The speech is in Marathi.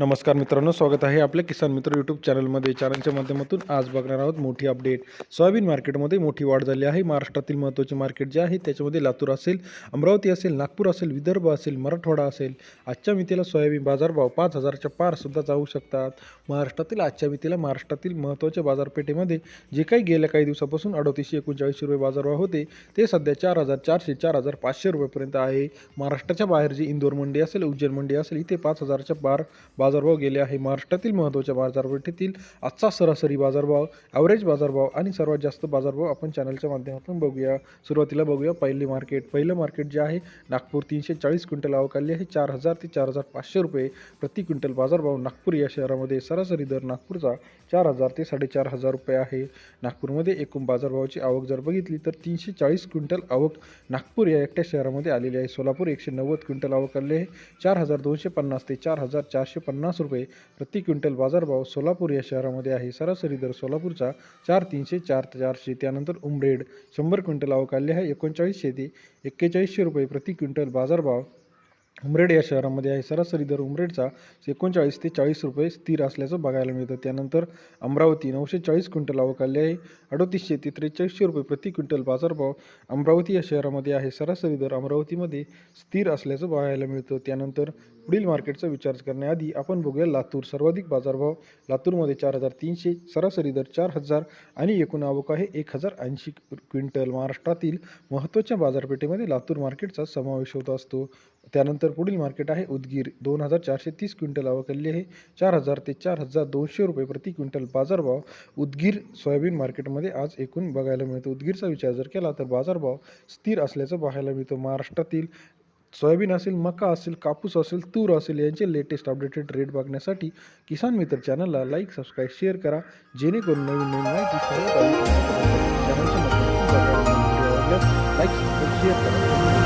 नमस्कार मित्रांनो स्वागत आहे आपल्या किसान मित्र यूट्यूब चॅनलमध्ये. चॅनलच्या माध्यमातून आज बघणार आहोत मोठी अपडेट सोयाबीन मार्केटमध्ये मोठी वाढ झाली आहे. महाराष्ट्रातील महत्त्वाचे मार्केट जे आहे त्याच्यामध्ये लातूर असेल अमरावती असेल नागपूर असेल विदर्भ असेल मराठवाडा असेल आजच्या मितीला सोयाबीन बाजारभाव पाच हजारच्या पारसुद्धा जाऊ शकतात. महाराष्ट्रातील आजच्या मितीला महाराष्ट्रातील महत्त्वाच्या बाजारपेठेमध्ये जे काही गेल्या काही दिवसापासून अडोतीसशे एकोणचाळीस रुपये बाजारभाव होते ते सध्या चार हजार चारशे चार हजार पाचशे रुपयेपर्यंत आहे. महाराष्ट्राच्या बाहेर जी इंदोर मंडी असेल उज्जैन मंडी असेल इथे पाच हजारच्या पार बाजारभाव गेले आहे. महाराष्ट्रातील महत्त्वाच्या बाजारपेठेतील आजचा सरासरी बाजारभाव ॲव्हरेज बाजारभाव आणि सर्वात जास्त बाजारभाव आपण चॅनलच्या माध्यमातून बघूया. सुरुवातीला बघूया पहिले मार्केट पहिलं मार्केट जे आहे नागपूर तीनशे चाळीस क्विंटल आवक आहे. चार हजार ते चार हजार पाचशे रुपये प्रति क्विंटल बाजारभाव नागपूर या शहरामध्ये. सरासरी दर नागपूरचा चार हजार ते साडेचार हजार रुपये आहे. नागपूरमध्ये एकूण बाजारभावाची आवक जर बघितली तर तीनशे चाळीस क्विंटल आवक नागपूर या एकट्या शहरामध्ये आलेली आहे. सोलापूर एकशे नव्वद क्विंटल आवक आले आहे. चार हजार दोनशे पन्नास ते चार हजार चारशे पन्नास पन्नास रुपये प्रति क्विंटल बाजारभाव सोलापूर या शहरामध्ये आहे. सरासरी दर सोलापूरचा चार तीनशे चार चारशे त्यानंतर उमरेड शंभर क्विंटल अवकाल्य आहे. एकोणचाळीसशे ते एक्केचाळीसशे रुपये प्रति क्विंटल बाजारभाव उमरेड या शहरामध्ये आहे. सरासरी दर उमरेडचा एकोणचाळीस ते चाळीस रुपये स्थिर असल्याचं बघायला मिळतं. त्यानंतर अमरावती नऊशे चाळीस क्विंटल अवकाल्य आहे. अडोतीसशे ते त्रेचाळीसशे रुपये प्रति क्विंटल बाजारभाव अमरावती या शहरामध्ये आहे. सरासरी दर अमरावतीमध्ये स्थिर असल्याचं बघायला मिळतं. त्यानंतर पुढील मार्केटचा विचार करण्याआधी आपण बघूया लातूर. सर्वाधिक बाजारभाव लातूरमध्ये चार हजार तीनशे सरासरी दर चार हजार आणि एकूण आवक आहे एक हजार ऐंशी क्विंटल. महाराष्ट्रातील महत्त्वाच्या बाजारपेठेमध्ये लातूर मार्केटचा समावेश होत असतो. त्यानंतर पुढील मार्केट आहे उदगीर. दोन हजार चारशे तीस क्विंटल आवकली आहे. चार हजार ते चार हजार दोनशे रुपये प्रति क्विंटल बाजारभाव उदगीर सोयाबीन मार्केटमध्ये आज एकूण बघायला मिळतो. उदगीरचा विचार जर केला तर बाजारभाव स्थिर असल्याचं पाहायला मिळतं. महाराष्ट्रातील सोयाबीन असेल मका असेल कापूस असेल तूर असेल यांचे लेटेस्ट अपडेटेड रेट बघण्यासाठी किसान मित्र चॅनलला लाईक सबस्क्राईब शेअर करा. जेणेकरून नवीन नवीन माहिती सर्वात लाईक सबस्क्राईब शेअर करा.